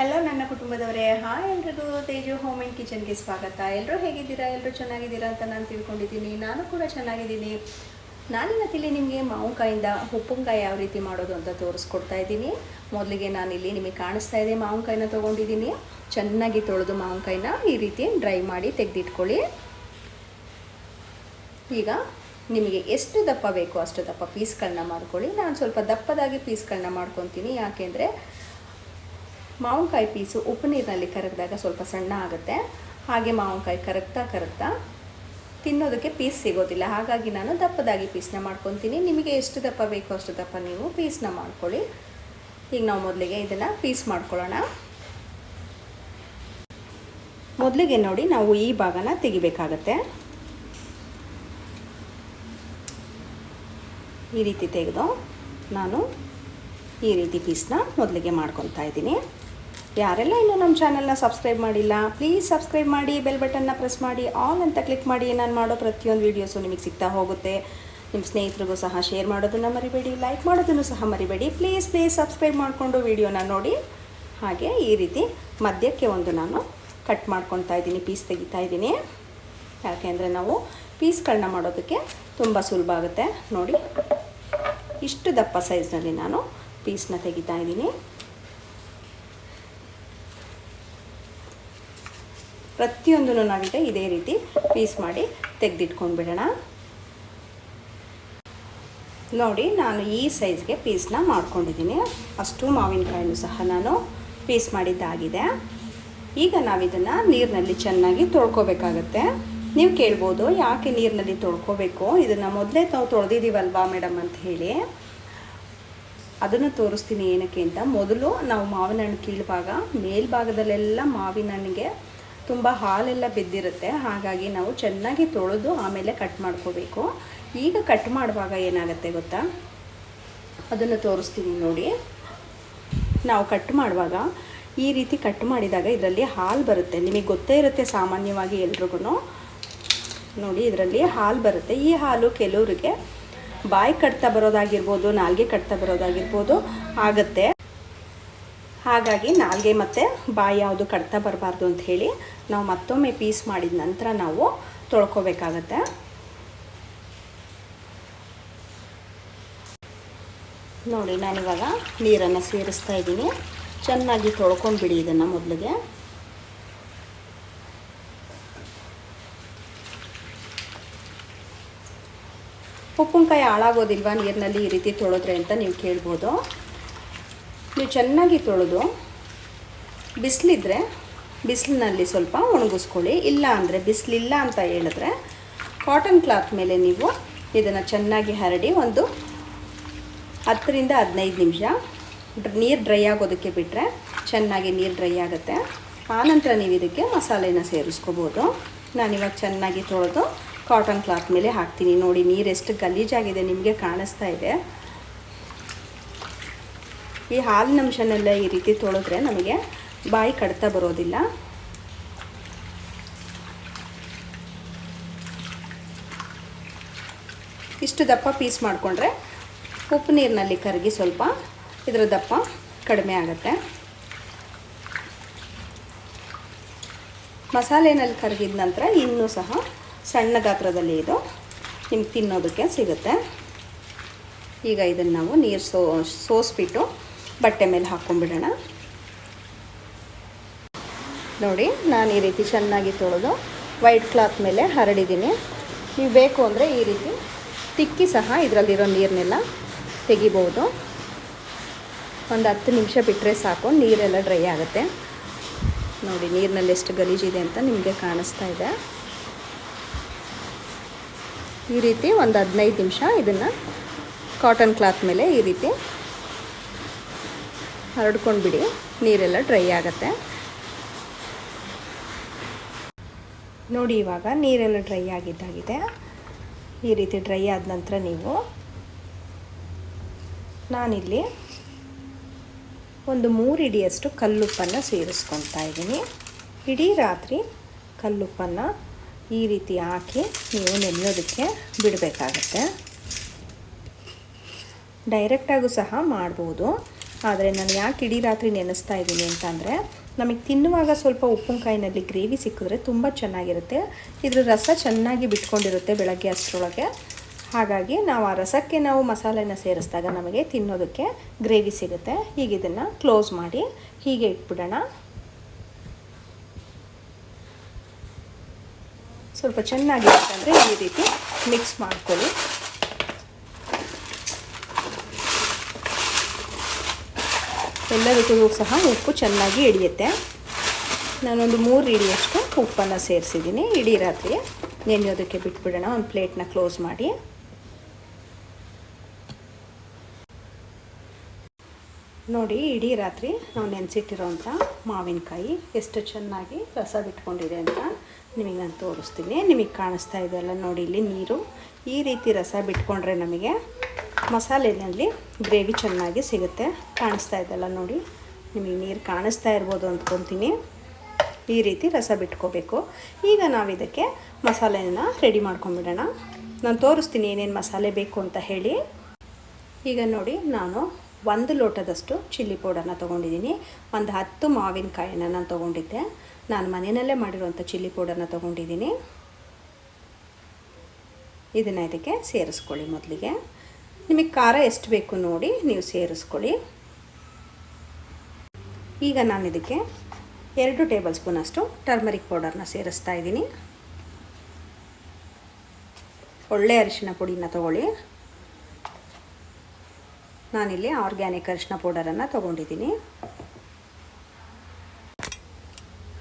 Hello ನನ್ನ ಕುಟುಂಬದವರೇ. Hi ಎಲ್ರಿಗೂ. Teju home and ಕಿಚನ್ಗೆ ಸ್ವಾಗತ. ಎಲ್ಲರೂ ಹೇಗಿದ್ದೀರಾ? ಎಲ್ಲರೂ ಚೆನ್ನಾಗಿದ್ದೀರಾ ಅಂತ ನಾನು ತಿಳ್ಕೊಂಡಿದ್ದೀನಿ. ನಾನು ಕೂಡ ಚೆನ್ನಾಗಿದ್ದೀನಿ. ನಾನಿವತ್ತಿಲ್ಲಿ ನಿಮಗೆ ಮಾವಿನಕಾಯಿಂದ ಉಪ್ಪಿನಕಾಯಿ ಯಾವ ರೀತಿ ಮಾಡೋದು ಅಂತ ತೋರಿಸ್ಕೊಡ್ತಾ ಇದ್ದೀನಿ. ಮೊದಲಿಗೆ ನಾನಿಲ್ಲಿ ನಿಮಗೆ ಕಾಣಿಸ್ತಾ ಇದೆ ಮಾವಿನಕಾಯಿನ ತೊಗೊಂಡಿದ್ದೀನಿ. ಚೆನ್ನಾಗಿ ತೊಳೆದು ಮಾವಿನಕಾಯಿನ ಈ ರೀತಿ ಡ್ರೈ ಮಾಡಿ ತೆಗೆದಿಟ್ಕೊಳ್ಳಿ. ಈಗ ನಿಮಗೆ ಎಷ್ಟು ದಪ್ಪ ಬೇಕೋ ಅಷ್ಟು ದಪ್ಪ ಪೀಸ್ಗಳನ್ನ ಮಾಡ್ಕೊಳ್ಳಿ. ನಾನು ಸ್ವಲ್ಪ ದಪ್ಪದಾಗಿ ಪೀಸ್ಗಳನ್ನ ಮಾಡ್ಕೊತೀನಿ. ಯಾಕೆಂದರೆ ಮಾವಿನಕಾಯಿ ಪೀಸು ಉಪ್ಪು ನೀರಿನಲ್ಲಿ ಕರಗಿದಾಗ ಸ್ವಲ್ಪ ಸಣ್ಣ ಆಗುತ್ತೆ. ಹಾಗೆ ಮಾವಿನಕಾಯಿ ಕರಗ್ತಾ ಕರಗ್ತಾ ತಿನ್ನೋದಕ್ಕೆ ಪೀಸ್ ಸಿಗೋದಿಲ್ಲ. ಹಾಗಾಗಿ ನಾನು ದಪ್ಪದಾಗಿ ಪೀಸ್ನ ಮಾಡ್ಕೊತೀನಿ. ನಿಮಗೆ ಎಷ್ಟು ದಪ್ಪ ಬೇಕೋ ಅಷ್ಟು ದಪ್ಪ ನೀವು ಪೀಸ್ನ ಮಾಡ್ಕೊಳ್ಳಿ. ಈಗ ನಾವು ಮೊದಲಿಗೆ ಇದನ್ನು ಪೀಸ್ ಮಾಡ್ಕೊಳ್ಳೋಣ. ಮೊದಲಿಗೆ ನೋಡಿ ನಾವು ಈ ಭಾಗನ ತೆಗಿಬೇಕಾಗತ್ತೆ. ಈ ರೀತಿ ತೆಗೆದು ನಾನು ಈ ರೀತಿ ಪೀಸ್ನ ಮೊದಲಿಗೆ ಮಾಡ್ಕೊತಾ ಇದ್ದೀನಿ. ಯಾರೆಲ್ಲ ಇನ್ನೂ ನಮ್ಮ ಚಾನಲ್ನ ಸಬ್ಸ್ಕ್ರೈಬ್ ಮಾಡಿಲ್ಲ ಪ್ಲೀಸ್ ಸಬ್ಸ್ಕ್ರೈಬ್ ಮಾಡಿ ಬೆಲ್ ಬಟನ್ನ ಪ್ರೆಸ್ ಮಾಡಿ ಆಲ್ ಅಂತ ಕ್ಲಿಕ್ ಮಾಡಿ, ನಾನು ಮಾಡೋ ಪ್ರತಿಯೊಂದು ವೀಡಿಯೋಸು ನಿಮಗೆ ಸಿಗ್ತಾ ಹೋಗುತ್ತೆ. ನಿಮ್ಮ ಸ್ನೇಹಿತರಿಗೂ ಸಹ ಶೇರ್ ಮಾಡೋದನ್ನು ಮರಿಬೇಡಿ ಲೈಕ್ ಮಾಡೋದನ್ನು ಸಹ ಮರಿಬೇಡಿ ಪ್ಲೀಸ್ ಪ್ಲೀಸ್ ಸಬ್ಸ್ಕ್ರೈಬ್ ಮಾಡಿಕೊಂಡು ವೀಡಿಯೋನ ನೋಡಿ. ಹಾಗೆ ಈ ರೀತಿ ಮಧ್ಯಕ್ಕೆ ಒಂದು ನಾನು ಕಟ್ ಮಾಡ್ಕೊತಾ ಇದ್ದೀನಿ ಪೀಸ್ ತೆಗಿತಾ ಇದ್ದೀನಿ. ಯಾಕೆಂದರೆ ನಾವು ಪೀಸ್ಗಳನ್ನ ಮಾಡೋದಕ್ಕೆ ತುಂಬ ಸುಲಭ ಆಗುತ್ತೆ. ನೋಡಿ, ಇಷ್ಟು ದಪ್ಪ ಸೈಜ್ನಲ್ಲಿ ನಾನು ಪೀಸ್ನ ತೆಗಿತಾ ಇದ್ದೀನಿ. ಪ್ರತಿಯೊಂದನ್ನು ನಾವೀಗ ಇದೇ ರೀತಿ ಪೀಸ್ ಮಾಡಿ ತೆಗೆದಿಟ್ಕೊಂಡು ಬಿಡೋಣ ನೋಡಿ, ನಾನು ಈ ಸೈಜ್ಗೆ ಪೀಸ್ನ ಮಾಡ್ಕೊಂಡಿದ್ದೀನಿ. ಅಷ್ಟು ಮಾವಿನಕಾಯಿನೂ ಸಹ ನಾನು ಪೀಸ್ ಮಾಡಿದ್ದಾಗಿದೆ. ಈಗ ನಾವಿದನ್ನು ನೀರಿನಲ್ಲಿ ಚೆನ್ನಾಗಿ ತೊಳ್ಕೋಬೇಕಾಗತ್ತೆ. ನೀವು ಕೇಳ್ಬೋದು, ಯಾಕೆ ನೀರಿನಲ್ಲಿ ತೊಳ್ಕೋಬೇಕು? ಇದನ್ನು ಮೊದಲೇ ನಾವು ತೊಳೆದಿದ್ದೀವಲ್ವಾ ಮೇಡಮ್ ಅಂತ ಹೇಳಿ. ಅದನ್ನು ತೋರಿಸ್ತೀನಿ ಏನಕ್ಕೆ ಅಂತ. ಮೊದಲು ನಾವು ಮಾವಿನ ಹಣ್ಣು ಕೀಳುವಾಗ ಮೇಲ್ಭಾಗದಲ್ಲೆಲ್ಲ ಮಾವಿನ ಹಣ್ಣಿಗೆ ತುಂಬ ಹಾಲೆಲ್ಲ ಬಿದ್ದಿರುತ್ತೆ ಹಾಗಾಗಿ ನಾವು ಚೆನ್ನಾಗಿ ತೊಳೆದು ಆಮೇಲೆ ಕಟ್ ಮಾಡ್ಕೋಬೇಕು. ಈಗ ಕಟ್ ಮಾಡುವಾಗ ಏನಾಗುತ್ತೆ ಗೊತ್ತಾ? ಅದನ್ನು ತೋರಿಸ್ತೀನಿ ನೋಡಿ. ನಾವು ಕಟ್ ಮಾಡುವಾಗ ಈ ರೀತಿ ಕಟ್ ಮಾಡಿದಾಗ ಇದರಲ್ಲಿ ಹಾಲು ಬರುತ್ತೆ. ನಿಮಗೆ ಗೊತ್ತೇ ಇರುತ್ತೆ ಸಾಮಾನ್ಯವಾಗಿ ಎಲ್ರಿಗೂ ನೋಡಿ, ಇದರಲ್ಲಿ ಹಾಲು ಬರುತ್ತೆ. ಈ ಹಾಲು ಕೆಲವರಿಗೆ ಬಾಯಿ ಕಟ್ತಾ ಬರೋದಾಗಿರ್ಬೋದು, ನಾಲ್ಗೆ ಕಟ್ತಾ ಬರೋದಾಗಿರ್ಬೋದು ಆಗುತ್ತೆ. ಹಾಗಾಗಿ ನಾಲ್ಗೆ ಮತ್ತು ಬಾಯಿ ಯಾವುದು ಕಡ್ತ ಬರಬಾರ್ದು ಅಂತ ಹೇಳಿ ನಾವು ಮತ್ತೊಮ್ಮೆ ಪೀಸ್ ಮಾಡಿದ ನಂತರ ನಾವು ತೊಳ್ಕೋಬೇಕಾಗತ್ತೆ. ನೋಡಿ, ನಾನಿವಾಗ ನೀರನ್ನು ಸೇರಿಸ್ತಾ ಇದ್ದೀನಿ. ಚೆನ್ನಾಗಿ ತೊಳ್ಕೊಂಡ್ಬಿಡಿ ಇದನ್ನು ಮೊದಲಿಗೆ. ಉಪ್ಪಿನಕಾಯಿ ಹಾಳಾಗೋದಿಲ್ವಾ ನೀರಿನಲ್ಲಿ ಈ ರೀತಿ ತೊಳೆದ್ರೆ ಅಂತ ನೀವು ಕೇಳ್ಬೋದು. ನೀವು ಚೆನ್ನಾಗಿ ತೊಳೆದು ಬಿಸಿಲಿದ್ರೆ ಬಿಸಿಲಿನಲ್ಲಿ ಸ್ವಲ್ಪ ಒಣಗಿಸ್ಕೊಳ್ಳಿ. ಇಲ್ಲ ಅಂದರೆ ಬಿಸಿಲಿಲ್ಲ ಅಂತ ಹೇಳಿದ್ರೆ ಕಾಟನ್ ಕ್ಲಾತ್ ಮೇಲೆ ನೀವು ಇದನ್ನು ಚೆನ್ನಾಗಿ ಹರಡಿ ಒಂದು ಹತ್ತರಿಂದ ಹದಿನೈದು ನಿಮಿಷ ನೀರು ಡ್ರೈ ಆಗೋದಕ್ಕೆ ಬಿಟ್ಟರೆ ಚೆನ್ನಾಗಿ ನೀರು ಡ್ರೈ ಆಗುತ್ತೆ. ಆನಂತರ ನೀವು ಇದಕ್ಕೆ ಮಸಾಲೆನ ಸೇರಿಸ್ಕೋಬೋದು. ನಾನಿವಾಗ ಚೆನ್ನಾಗಿ ತೊಳೆದು ಕಾಟನ್ ಕ್ಲಾತ್ ಮೇಲೆ ಹಾಕ್ತೀನಿ. ನೋಡಿ, ನೀರು ಎಷ್ಟು ಗಲೀಜಾಗಿದೆ ನಿಮಗೆ ಕಾಣಿಸ್ತಾ ಇದೆ. ಈ ಹಾಲಿನ ಅಂಶನೆಲ್ಲ ಈ ರೀತಿ ತೊಳೆದ್ರೆ ನಮಗೆ ಬಾಯಿ ಕಡ್ತಾ ಬರೋದಿಲ್ಲ. ಇಷ್ಟು ದಪ್ಪ ಪೀಸ್ ಮಾಡಿಕೊಂಡ್ರೆ ಉಪ್ಪು ನೀರಿನಲ್ಲಿ ಕರಗಿ ಸ್ವಲ್ಪ ಇದರ ದಪ್ಪ ಕಡಿಮೆ ಆಗುತ್ತೆ. ಮಸಾಲೆನಲ್ಲಿ ಕರಗಿದ ನಂತರ ಇನ್ನೂ ಸಹ ಸಣ್ಣ ಗಾತ್ರದಲ್ಲಿ ಇದು ನಿಮ್ಗೆ ತಿನ್ನೋದಕ್ಕೆ ಸಿಗುತ್ತೆ. ಈಗ ಇದನ್ನು ನಾವು ನೀರು ಸೋ, ಸೋಸ್ಬಿಟ್ಟು ಬಟ್ಟೆ ಮೇಲೆ ಹಾಕ್ಕೊಂಬಿಡೋಣ ನೋಡಿ, ನಾನು ಈ ರೀತಿ ಚೆನ್ನಾಗಿ ತೊಳೆದು ವೈಟ್ ಕ್ಲಾತ್ ಮೇಲೆ ಹರಡಿದ್ದೀನಿ. ನೀವು ಬೇಕು ಅಂದರೆ ಈ ರೀತಿ ತಿಕ್ಕಿ ಸಹ ಇದರಲ್ಲಿರೋ ನೀರನ್ನೆಲ್ಲ ತೆಗಿಬೋದು. ಒಂದು ಹತ್ತು ನಿಮಿಷ ಬಿಟ್ಟರೆ ಸಾಕು, ನೀರೆಲ್ಲ ಡ್ರೈ ಆಗುತ್ತೆ. ನೋಡಿ, ನೀರಿನಲ್ಲಿ ಎಷ್ಟು ಗಲೀಜಿದೆ ಅಂತ ನಿಮಗೆ ಕಾಣಿಸ್ತಾ ಇದೆ. ಈ ರೀತಿ ಒಂದು ಹದಿನೈದು ನಿಮಿಷ ಇದನ್ನು ಕಾಟನ್ ಕ್ಲಾತ್ ಮೇಲೆ ಈ ರೀತಿ ಹರಡ್ಕೊಂಡು ಬಿಡಿ ನೀರೆಲ್ಲ ಡ್ರೈ ಆಗುತ್ತೆ. ನೋಡಿ ಇವಾಗ ನೀರೆಲ್ಲ ಡ್ರೈ ಆಗಿದ್ದಾಗಿದೆ. ಈ ರೀತಿ ಡ್ರೈ ಆದ ನಂತರ ನೀವು ನಾನಿಲ್ಲಿ ಒಂದು ಮೂರು ಇಡಿಯಷ್ಟು ಕಲ್ಲುಪ್ಪನ್ನು ಸೇರಿಸ್ಕೊತಾ ಇದ್ದೀನಿ. ಇಡೀ ರಾತ್ರಿ ಕಲ್ಲುಪ್ಪನ್ನು ಈ ರೀತಿ ಹಾಕಿ ನೀವು ನೆನೆಯೋದಕ್ಕೆ ಬಿಡಬೇಕಾಗತ್ತೆ. ಡೈರೆಕ್ಟಾಗೂ ಸಹ ಮಾಡ್ಬೋದು. ಆದರೆ ನಾನು ಯಾಕೆ ಇಡೀ ರಾತ್ರಿ ನೆನೆಸ್ತಾ ಇದ್ದೀನಿ ಅಂತಂದರೆ, ನಮಗೆ ತಿನ್ನುವಾಗ ಸ್ವಲ್ಪ ಉಪ್ಪಿನಕಾಯಿನಲ್ಲಿ ಗ್ರೇವಿ ಸಿಕ್ಕಿದ್ರೆ ತುಂಬ ಚೆನ್ನಾಗಿರುತ್ತೆ. ಇದ್ರ ರಸ ಚೆನ್ನಾಗಿ ಬಿಟ್ಕೊಂಡಿರುತ್ತೆ ಬೆಳಗ್ಗೆ ಅಷ್ಟರೊಳಗೆ. ಹಾಗಾಗಿ ನಾವು ಆ ರಸಕ್ಕೆ ನಾವು ಮಸಾಲೆನ ಸೇರಿಸಿದಾಗ ನಮಗೆ ತಿನ್ನೋದಕ್ಕೆ ಗ್ರೇವಿ ಸಿಗುತ್ತೆ. ಈಗ ಇದನ್ನು ಕ್ಲೋಸ್ ಮಾಡಿ ಹೀಗೆ ಇಟ್ಬಿಡೋಣ. ಸ್ವಲ್ಪ ಚೆನ್ನಾಗಿರುತ್ತಂದರೆ ಈ ರೀತಿ ಮಿಕ್ಸ್ ಮಾಡ್ಕೊಳ್ಳಿ. ಎಲ್ಲದಕ್ಕೂ ಸಹ ಉಪ್ಪು ಚೆನ್ನಾಗಿ ಹಿಡಿಯುತ್ತೆ. ನಾನೊಂದು ಮೂರು ಇಡಿಯಷ್ಟು ಉಪ್ಪನ್ನು ಸೇರಿಸಿದ್ದೀನಿ. ಇಡೀ ರಾತ್ರಿ ನೆನೆಯೋದಕ್ಕೆ ಬಿಟ್ಬಿಡೋಣ, ಒಂದು ಪ್ಲೇಟ್ನ ಕ್ಲೋಸ್ ಮಾಡಿ. ನೋಡಿ, ಇಡೀ ರಾತ್ರಿ ನಾವು ನೆನೆಸಿಟ್ಟಿರೋಂಥ ಮಾವಿನಕಾಯಿ ಎಷ್ಟು ಚೆನ್ನಾಗಿ ರಸ ಬಿಟ್ಕೊಂಡಿದೆ ಅಂತ ನಿಮಗೆ ನಾನು ತೋರಿಸ್ತೀನಿ. ನಿಮಗೆ ಕಾಣಿಸ್ತಾ ಇದೆಯಲ್ಲ ನೋಡಿ ಇಲ್ಲಿ ನೀರು. ಈ ರೀತಿ ರಸ ಬಿಟ್ಕೊಂಡ್ರೆ ನಮಗೆ ಮಸಾಲೆನಲ್ಲಿ ಗ್ರೇವಿ ಚೆನ್ನಾಗಿ ಸಿಗುತ್ತೆ. ಕಾಣಿಸ್ತಾ ಇದೆಯಲ್ಲ ನೋಡಿ. ನಿಮಗೆ ನೀರು ಕಾಣಿಸ್ತಾ ಇರ್ಬೋದು ಅಂದ್ಕೊತೀನಿ. ಈ ರೀತಿ ರಸ ಬಿಟ್ಕೋಬೇಕು. ಈಗ ನಾವು ಇದಕ್ಕೆ ಮಸಾಲೆನ ರೆಡಿ ಮಾಡ್ಕೊಂಬಿಡೋಣ ನಾನು ತೋರಿಸ್ತೀನಿ ಏನೇನು ಮಸಾಲೆ ಬೇಕು ಅಂತ ಹೇಳಿ. ಈಗ ನೋಡಿ, ನಾನು ಒಂದು ಲೋಟದಷ್ಟು ಚಿಲ್ಲಿ ಪೌಡರ್ನ ತೊಗೊಂಡಿದ್ದೀನಿ. ಒಂದು ಹತ್ತು ಮಾವಿನಕಾಯಿನ ನಾನು ತೊಗೊಂಡಿದ್ದೆ. ನಾನು ಮನೆಯಲ್ಲೇ ಮಾಡಿರುವಂಥ ಚಿಲ್ಲಿ ಪೌಡರ್ನ ತೊಗೊಂಡಿದ್ದೀನಿ. ಇದನ್ನು ಇದಕ್ಕೆ ಸೇರಿಸ್ಕೊಳ್ಳಿ ಮೊದಲಿಗೆ. ನಿಮಗೆ ಖಾರ ಎಷ್ಟು ಬೇಕು ನೋಡಿ ನೀವು ಸೇರಿಸ್ಕೊಳ್ಳಿ. ಈಗ ನಾನು ಇದಕ್ಕೆ ಎರಡು ಟೇಬಲ್ ಸ್ಪೂನಷ್ಟು ಟರ್ಮರಿಕ್ ಪೌಡರ್ನ ಸೇರಿಸ್ತಾ ಇದ್ದೀನಿ. ಒಳ್ಳೆ ಅರಿಶಿನ ಪುಡಿನ ತಗೊಳ್ಳಿ. ನಾನಿಲ್ಲಿ ಆರ್ಗ್ಯಾನಿಕ್ ಅರಿಶಿನ ಪೌಡರನ್ನು ತೊಗೊಂಡಿದ್ದೀನಿ.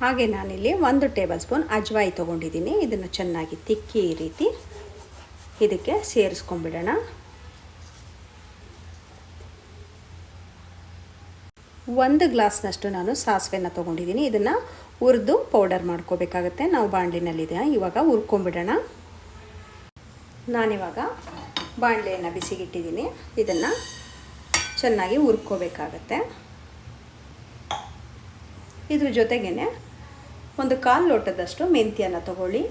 ಹಾಗೆ ನಾನಿಲ್ಲಿ ಒಂದು ಟೇಬಲ್ ಸ್ಪೂನ್ ಅಜ್ವಾಯಿ ತೊಗೊಂಡಿದ್ದೀನಿ. ಇದನ್ನು ಚೆನ್ನಾಗಿ ತಿಕ್ಕಿ ಈ ರೀತಿ ಇದಕ್ಕೆ ಸೇರಿಸ್ಕೊಂಬಿಡೋಣ ಒಂದು ಗ್ಲಾಸ್ನಷ್ಟು ನಾನು ಸಾಸಿವೆನ ತೊಗೊಂಡಿದ್ದೀನಿ. ಇದನ್ನು ಹುರಿದು ಪೌಡರ್ ಮಾಡ್ಕೋಬೇಕಾಗತ್ತೆ. ನಾವು ಬಾಣಲಿನಲ್ಲಿದೆ. ಇವಾಗ ಹುರ್ಕೊಂಬಿಡೋಣ ನಾನಿವಾಗ ಬಾಣಲೆಯನ್ನು ಬಿಸಿಗಿಟ್ಟಿದ್ದೀನಿ. ಇದನ್ನು ಚೆನ್ನಾಗಿ ಹುರ್ಕೋಬೇಕಾಗತ್ತೆ. ಇದ್ರ ಜೊತೆಗೇ ಒಂದು ಕಾಲು ಲೋಟದಷ್ಟು ಮೆಂತ್ಯನ ತಗೊಳ್ಳಿ.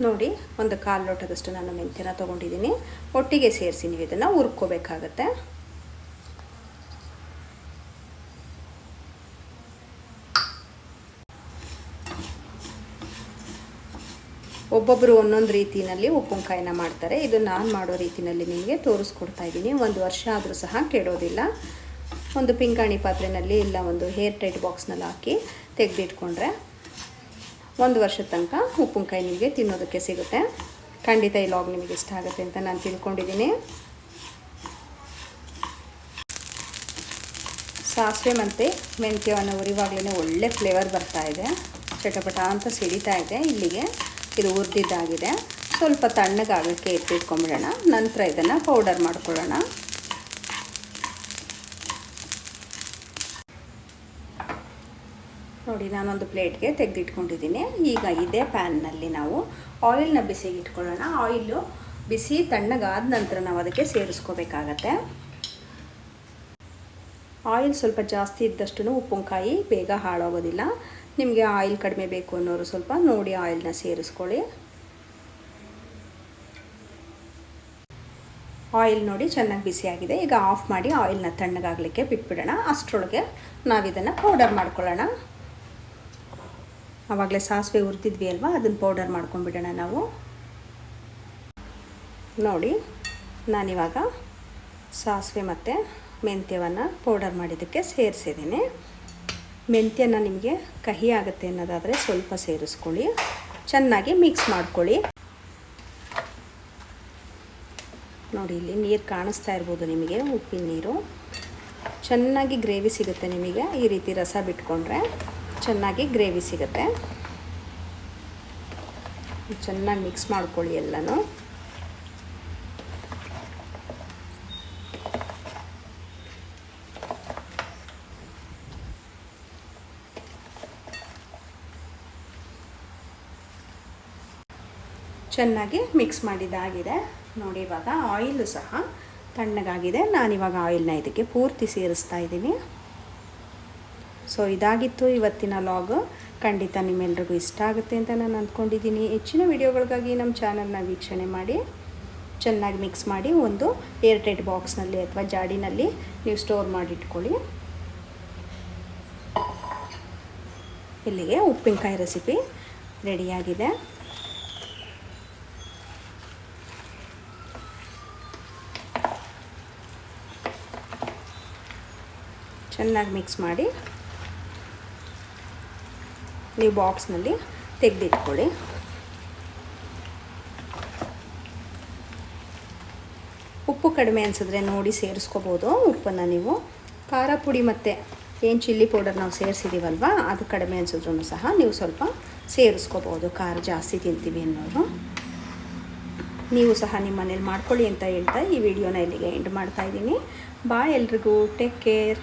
ನೋಡಿ, ಒಂದು ಕಾಲು ಲೋಟದಷ್ಟು ನಾನು ಮೆಂತ್ಯನ ತೊಗೊಂಡಿದ್ದೀನಿ. ಒಟ್ಟಿಗೆ ಸೇರಿಸಿ ನೀವು ಇದನ್ನು ಹುರ್ಕೋಬೇಕಾಗತ್ತೆ. ಒಬ್ಬೊಬ್ಬರು ಒಂದೊಂದು ರೀತಿಯಲ್ಲಿ ಉಪ್ಪಿನಕಾಯಿನ ಮಾಡ್ತಾರೆ. ಇದು ನಾನು ಮಾಡೋ ರೀತಿಯಲ್ಲಿ ನಿಮಗೆ ತೋರಿಸ್ಕೊಡ್ತಾ ಇದ್ದೀನಿ. ಒಂದು ವರ್ಷ ಆದರೂ ಸಹ ಕೆಡೋದಿಲ್ಲ. ಒಂದು ಪಿಂಕಾಣಿ ಪಾತ್ರೆಯಲ್ಲಿ ಇಲ್ಲ, ಒಂದು ಹೇರ್ ಟೈಟ್ ಬಾಕ್ಸ್ನಲ್ಲಿ ಹಾಕಿ ತೆಗೆದಿಟ್ಕೊಂಡ್ರೆ ಒಂದು ವರ್ಷದ ತನಕ ಉಪ್ಪಿನಕಾಯಿ ನಿಮಗೆ ತಿನ್ನೋದಕ್ಕೆ ಸಿಗುತ್ತೆ. ಖಂಡಿತ ಈ ಲಾಗ್ ನಿಮಗೆ ಇಷ್ಟ ಆಗುತ್ತೆ ಅಂತ ನಾನು ತಿಳ್ಕೊಂಡಿದ್ದೀನಿ. ಸಾಸಿವೆ ಮತ್ತು ಮೆಂತ್ಯವನ್ನು ಉರಿವಾಗಲೇ ಒಳ್ಳೆ ಫ್ಲೇವರ್ ಬರ್ತಾ ಇದೆ. ಚಟಪಟ ಅಂತ ಸಿಡಿತಾ ಇದೆ ಇಲ್ಲಿಗೆ. ಇದು ಹುರಿದಿದ್ದಾಗಿದೆ ಸ್ವಲ್ಪ ತಣ್ಣಗಾಗಕ್ಕೆ ಎತ್ತಿಟ್ಕೊಂಬಿಡೋಣ. ನಂತರ ಇದನ್ನು ಪೌಡರ್ ಮಾಡ್ಕೊಳ್ಳೋಣ. ನೋಡಿ, ನಾನೊಂದು ಪ್ಲೇಟ್ಗೆ ತೆಗೆದಿಟ್ಕೊಂಡಿದ್ದೀನಿ. ಈಗ ಇದೇ ಪ್ಯಾನ್ನಲ್ಲಿ ನಾವು ಆಯಿಲ್ನ ಬಿಸಿಗೆ ಇಟ್ಕೊಳ್ಳೋಣ. ಆಯಿಲು ಬಿಸಿ ತಣ್ಣಗಾದ ನಂತರ ನಾವು ಅದಕ್ಕೆ ಸೇರಿಸ್ಕೋಬೇಕಾಗತ್ತೆ. ಆಯಿಲ್ ಸ್ವಲ್ಪ ಜಾಸ್ತಿ ಇದ್ದಷ್ಟು ಉಪ್ಪಿನಕಾಯಿ ಬೇಗ ಹಾಳಾಗೋದಿಲ್ಲ. ನಿಮಗೆ ಆಯಿಲ್ ಕಡಿಮೆ ಬೇಕು ಅನ್ನೋರು ಸ್ವಲ್ಪ ನೋಡಿ ಆಯಿಲ್ನ ಸೇರಿಸ್ಕೊಳ್ಳಿ. ಆಯಿಲ್ ನೋಡಿ ಚೆನ್ನಾಗಿ ಬಿಸಿಯಾಗಿದೆ ಈಗ ಆಫ್ ಮಾಡಿ ಆಯಿಲ್ನ ತಣ್ಣಗಾಗಲಿಕ್ಕೆ ಬಿಟ್ಬಿಡೋಣ. ಅಷ್ಟರೊಳಗೆ ನಾವಿದನ್ನು ಪೌಡರ್ ಮಾಡ್ಕೊಳ್ಳೋಣ. ಆವಾಗಲೇ ಸಾಸಿವೆ ಹುರಿದಿದ್ವಿ ಅಲ್ವಾ? ಅದನ್ನು ಪೌಡರ್ ಮಾಡ್ಕೊಂಡ್ಬಿಡೋಣ ನಾವು. ನೋಡಿ, ನಾನಿವಾಗ ಸಾಸಿವೆ ಮತ್ತು ಮೆಂತ್ಯವನ್ನು ಪೌಡರ್ ಮಾಡಿದ್ದಕ್ಕೆ ಸೇರಿಸಿದ್ದೀನಿ. ಮೆಂತ್ಯನ ನಿಮಗೆ ಕಹಿ ಆಗುತ್ತೆ ಅನ್ನೋದಾದರೆ ಸ್ವಲ್ಪ ಸೇರಿಸ್ಕೊಳ್ಳಿ. ಚೆನ್ನಾಗಿ ಮಿಕ್ಸ್ ಮಾಡ್ಕೊಳ್ಳಿ. ನೋಡಿ, ಇಲ್ಲಿ ನೀರು ಕಾಣಿಸ್ತಾ ಇರ್ಬೋದು ನಿಮಗೆ, ಉಪ್ಪಿನ ನೀರು. ಚೆನ್ನಾಗಿ ಗ್ರೇವಿ ಸಿಗುತ್ತೆ ನಿಮಗೆ, ಈ ರೀತಿ ರಸ ಬಿಟ್ಕೊಂಡ್ರೆ ಚೆನ್ನಾಗಿ ಗ್ರೇವಿ ಸಿಗುತ್ತೆ. ಚೆನ್ನಾಗಿ ಮಿಕ್ಸ್ ಮಾಡ್ಕೊಳ್ಳಿ ಎಲ್ಲನೂ. ಚೆನ್ನಾಗಿ ಮಿಕ್ಸ್ ಮಾಡಿದ್ದಾಗಿದೆ ನೋಡಿ, ಇವಾಗ ಆಯಿಲು ಸಹ ತಣ್ಣಗಾಗಿದೆ. ನಾನಿವಾಗ ಆಯಿಲ್ನ ಇದಕ್ಕೆ ಪೂರ್ತಿ ಸೇರಿಸ್ತಾ ಇದ್ದೀನಿ. ಸೊ ಇದಾಗಿತ್ತು ಇವತ್ತಿನ ಲಾಗ್ ಖಂಡಿತ ನಿಮ್ಮೆಲ್ರಿಗೂ ಇಷ್ಟ ಆಗುತ್ತೆ ಅಂತ ನಾನು ಅಂದ್ಕೊಂಡಿದ್ದೀನಿ. ಹೆಚ್ಚಿನ ವಿಡಿಯೋಗಳಿಗಾಗಿ ನಮ್ಮ ಚಾನಲ್ನ ವೀಕ್ಷಣೆ ಮಾಡಿ, ಚೆನ್ನಾಗಿ ಮಿಕ್ಸ್ ಮಾಡಿ ಒಂದು ಏರ್ಟೈಟ್ ಬಾಕ್ಸ್ನಲ್ಲಿ ಅಥವಾ ಜಾಡಿನಲ್ಲಿ ನೀವು ಸ್ಟೋರ್ ಮಾಡಿಟ್ಕೊಳ್ಳಿ. ಇಲ್ಲಿಗೆ ಉಪ್ಪಿನಕಾಯಿ ರೆಸಿಪಿ ರೆಡಿಯಾಗಿದೆ ಚೆನ್ನಾಗಿ ಮಿಕ್ಸ್ ಮಾಡಿ ನೀವು ಬಾಕ್ಸ್ನಲ್ಲಿ ತೆಗೆದಿಟ್ಕೊಳ್ಳಿ. ಉಪ್ಪು ಕಡಿಮೆ ಅನಿಸಿದ್ರೆ ನೋಡಿ ಸೇರಿಸ್ಕೋಬೋದು. ಉಪ್ಪನ್ನು ನೀವು ಖಾರ ಪುಡಿ ಮತ್ತು ಏನು ಚಿಲ್ಲಿ ಪೌಡರ್ ನಾವು ಸೇರಿಸಿದ್ದೀವಲ್ವ ಅದು ಕಡಿಮೆ ಅನಿಸಿದ್ರೂ ಸಹ ನೀವು ಸ್ವಲ್ಪ ಸೇರಿಸ್ಕೋಬೋದು. ಖಾರ ಜಾಸ್ತಿ ತಿಂತೀವಿ ಅನ್ನೋರು ನೀವು ಸಹ ನಿಮ್ಮ ಮನೇಲಿ ಮಾಡ್ಕೊಳ್ಳಿ ಅಂತ ಹೇಳ್ತಾ ಈ ವಿಡಿಯೋನ ಇಲ್ಲಿಗೆ ಎಂಡ್ ಮಾಡ್ತಾಯಿದ್ದೀನಿ ಬಾಯ್ ಎಲ್ರಿಗೂ. Take care